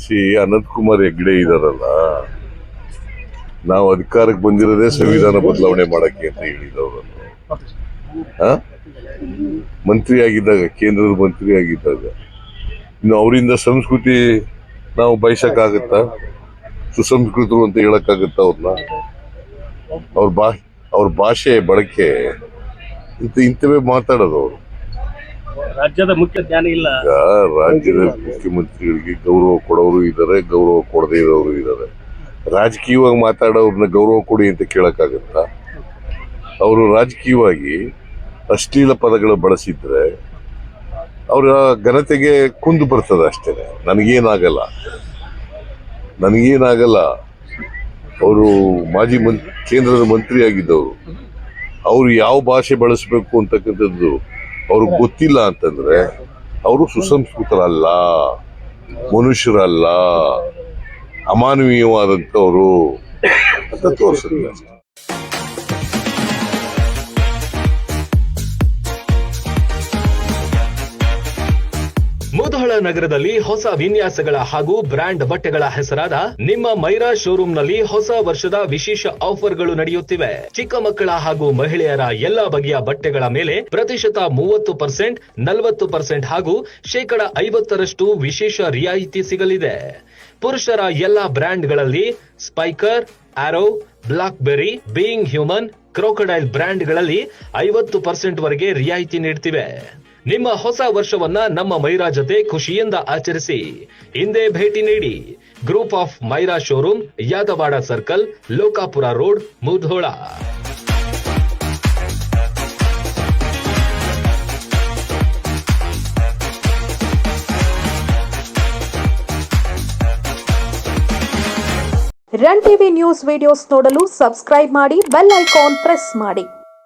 C Ananth Kumar Hegde ಇದಾರಲ್ಲ, ನಾವು ಅಧಿಕಾರಕ್ಕೆ ಬಂದಿರೋದೇ ಸಂವಿಧಾನ ಬದಲಾವಣೆ ಮಾಡಕ್ಕೆ ಅಂತ ಹೇಳಿದವರು. ಮಂತ್ರಿ ಆಗಿದ್ದಾಗ ಕೇಂದ್ರದ ಮಂತ್ರಿ ಆಗಿದ್ದಾಗ ಇನ್ನು ಅವರಿಂದ ಸಂಸ್ಕೃತಿ ನಾವು ಬಯಸಕ್ಕಾಗತ್ತಾ? ಸುಸಂಸ್ಕೃತರು ಅಂತ ಹೇಳಕ್ಕಾಗತ್ತ ಅವ್ರನ್ನ? ಅವ್ರ ಬಾ, ಅವ್ರ ಭಾಷೆ, ಬಳಕೆ ಇಂಥ ಇಂಥವೇ ಮಾತಾಡೋದು ಅವರು. ರಾಜ್ಯದ ಮುಖ್ಯ ಜ್ಞಾನ ಇಲ್ಲ. ರಾಜ್ಯದ ಮುಖ್ಯಮಂತ್ರಿಗಳಿಗೆ ಗೌರವ ಕೊಡೋರು ಇದ್ದಾರೆ ಗೌರವ ಕೊಡದೇ ಇರೋರು ಇದ್ದಾರೆ ರಾಜಕೀಯವಾಗಿ ಮಾತಾಡೋರ್ನ ಗೌರವ ಕೊಡಿ ಅಂತ ಕೇಳೋಕ್ಕಾಗತ್ತಾ? ಅವರು ರಾಜಕೀಯವಾಗಿ ಅಶ್ಲೀಲ ಪದಗಳು ಬಳಸಿದ್ರೆ ಅವರ ಘನತೆಗೆ ಕುಂದು ಬರ್ತದೆ ಅಷ್ಟೇ. ನನಗೇನಾಗಲ್ಲ. ನನಗೇನಾಗಲ್ಲ. ಅವರು ಮಾಜಿ ಮಂತ್ರಿ ಕೇಂದ್ರದ ಮಂತ್ರಿ ಆಗಿದ್ದವರು ಅವರು ಯಾವ ಭಾಷೆ ಬಳಸಬೇಕು ಅಂತಕ್ಕಂಥದ್ದು ಅವ್ರಿಗೆ ಗೊತ್ತಿಲ್ಲ ಅಂತಂದ್ರೆ ಅವರು ಸುಸಂಸ್ಕೃತರಲ್ಲ ಮನುಷ್ಯರಲ್ಲ ಅಮಾನವೀಯವಾದಂಥವರು ಅಂತ ತೋರಿಸಿಲ್ಲ ಮುಧೋಳ ನಗರದಲ್ಲಿ ಹೊಸ ವಿನ್ಯಾಸಗಳ ಹಾಗೂ ಬ್ರ್ಯಾಂಡ್ ಬಟ್ಟೆಗಳ ಹೆಸರಾದ ನಿಮ್ಮ ಮೈರಾ ಶೋರೂಂನಲ್ಲಿ ಹೊಸ ವರ್ಷದ ವಿಶೇಷ ಆಫರ್ಗಳು ನಡೆಯುತ್ತಿವೆ. ಚಿಕ್ಕ ಮಕ್ಕಳ ಹಾಗೂ ಮಹಿಳೆಯರ ಎಲ್ಲಾ ಬಗೆಯ ಬಟ್ಟೆಗಳ ಮೇಲೆ ಪ್ರತಿಶತ ಮೂವತ್ತು ಪರ್ಸೆಂಟ್, ನಲವತ್ತು ಪರ್ಸೆಂಟ್ ಹಾಗೂ ಶೇಕಡ ಐವತ್ತರಷ್ಟು ವಿಶೇಷ ರಿಯಾಯಿತಿ ಸಿಗಲಿದೆ. ಪುರುಷರ ಎಲ್ಲಾ ಬ್ರ್ಯಾಂಡ್ಗಳಲ್ಲಿ Spykar, Arrow Black Berry Being Human, Crocodile ಬ್ರ್ಯಾಂಡ್ಗಳಲ್ಲಿ ಐವತ್ತು ಪರ್ಸೆಂಟ್ ವರೆಗೆ ರಿಯಾಯಿತಿ ನೀಡ್ತಿವೆ. ನಿಮ್ಮ ಹೊಸ ವರ್ಷವನ್ನ ನಮ್ಮ ಮೈರಾ ಜೊತೆ ಖುಷಿಯಿಂದ ಆಚರಿಸಿ. ಹಿಂದೆ ಭೇಟಿ ನೀಡಿ. Group of Myra showroom, Yadawad circle, Lokapur road, Mudhol. Run TV news videos ನೋಡಲು ಸಬ್ಸ್ಕ್ರೈಬ್ ಮಾಡಿ, ಬೆಲ್ ಐಕಾನ್ ಪ್ರೆಸ್ ಮಾಡಿ.